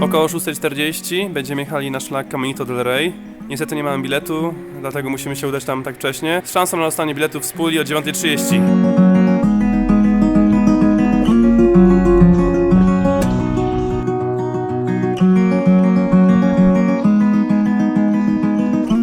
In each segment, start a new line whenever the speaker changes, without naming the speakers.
około 6.40 będziemy jechali na szlak Caminito del Rey. Niestety nie mamy biletu, dlatego musimy się udać tam tak wcześnie. Z szansą na dostanie biletu w Spuli o 9.30.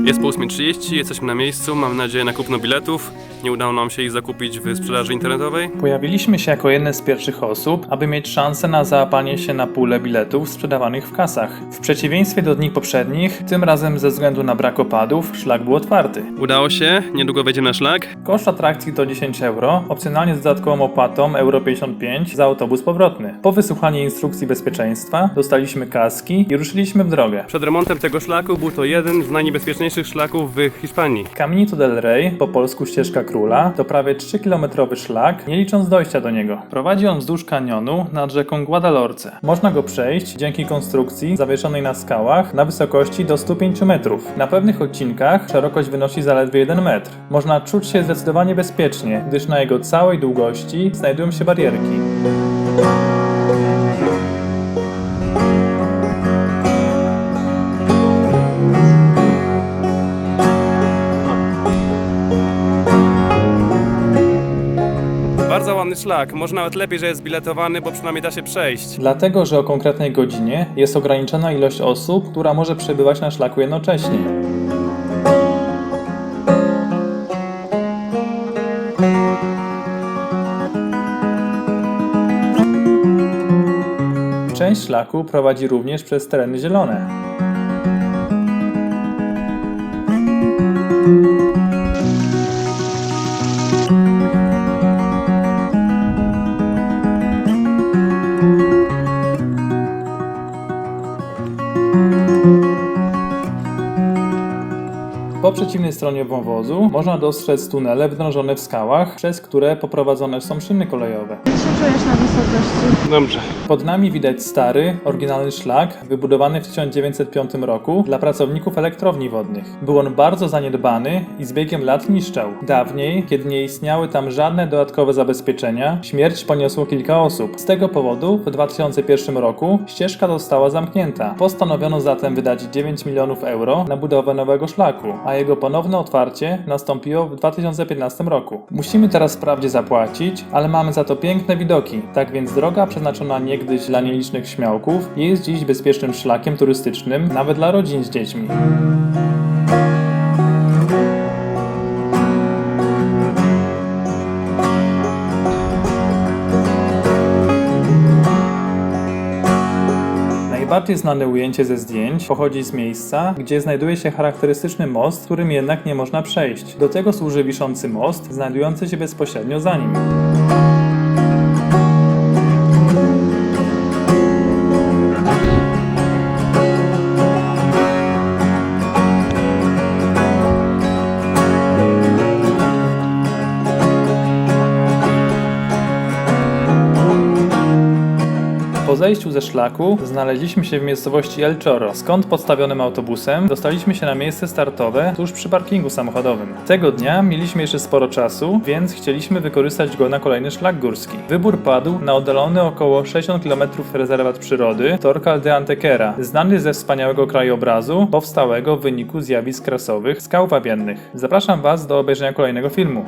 Jest po 8.30, jesteśmy na miejscu, mam nadzieję na kupno biletów. Nie udało nam się ich zakupić w sprzedaży internetowej.
Pojawiliśmy się jako jedne z pierwszych osób, aby mieć szansę na załapanie się na pulę biletów sprzedawanych w kasach. W przeciwieństwie do dni poprzednich, tym razem ze względu na brak opadów, szlak był otwarty.
Udało się, niedługo wejdziemy na szlak.
Koszt atrakcji to 10 euro, opcjonalnie z dodatkową opłatą euro 55 za autobus powrotny. Po wysłuchaniu instrukcji bezpieczeństwa dostaliśmy kaski i ruszyliśmy w drogę.
Przed remontem tego szlaku był to jeden z najniebezpieczniejszych szlaków w Hiszpanii.
Caminito del Rey, po polsku ścieżka króla, to prawie 3-kilometrowy szlak, nie licząc dojścia do niego. Prowadzi on wzdłuż kanionu nad rzeką Guadalhorce. Można go przejść dzięki konstrukcji zawieszonej na skałach na wysokości do 105 metrów. Na pewnych odcinkach szerokość wynosi zaledwie 1 metr. Można czuć się zdecydowanie bezpiecznie, gdyż na jego całej długości znajdują się barierki.
Ładny szlak, może nawet lepiej, że jest biletowany, bo przynajmniej da się przejść.
Dlatego, że o konkretnej godzinie jest ograniczona ilość osób, która może przebywać na szlaku jednocześnie. Część szlaku prowadzi również przez tereny zielone. Po przeciwnej stronie wąwozu można dostrzec tunele wydrążone w skałach, przez które poprowadzone są szyny kolejowe.
Jak się czujesz na wysokości?
Dobrze.
Pod nami widać stary, oryginalny szlak, wybudowany w 1905 roku dla pracowników elektrowni wodnych. Był on bardzo zaniedbany i z biegiem lat niszczał. Dawniej, kiedy nie istniały tam żadne dodatkowe zabezpieczenia, śmierć poniosło kilka osób. Z tego powodu w 2001 roku ścieżka została zamknięta. Postanowiono zatem wydać 9 milionów euro na budowę nowego szlaku, a jego ponowne otwarcie nastąpiło w 2015 roku. Musimy teraz wprawdzie zapłacić, ale mamy za to piękne widoki. Tak więc droga przeznaczona niegdyś dla nielicznych śmiałków jest dziś bezpiecznym szlakiem turystycznym, nawet dla rodzin z dziećmi. Najbardziej znane ujęcie ze zdjęć pochodzi z miejsca, gdzie znajduje się charakterystyczny most, którym jednak nie można przejść. Do tego służy wiszący most, znajdujący się bezpośrednio za nim. Zejściu ze szlaku znaleźliśmy się w miejscowości El Chorro, skąd podstawionym autobusem dostaliśmy się na miejsce startowe tuż przy parkingu samochodowym. Tego dnia mieliśmy jeszcze sporo czasu, więc chcieliśmy wykorzystać go na kolejny szlak górski. Wybór padł na oddalony około 60 km rezerwat przyrody Torcal de Antequera, znany ze wspaniałego krajobrazu powstałego w wyniku zjawisk krasowych skał wabiennych. Zapraszam Was do obejrzenia kolejnego filmu.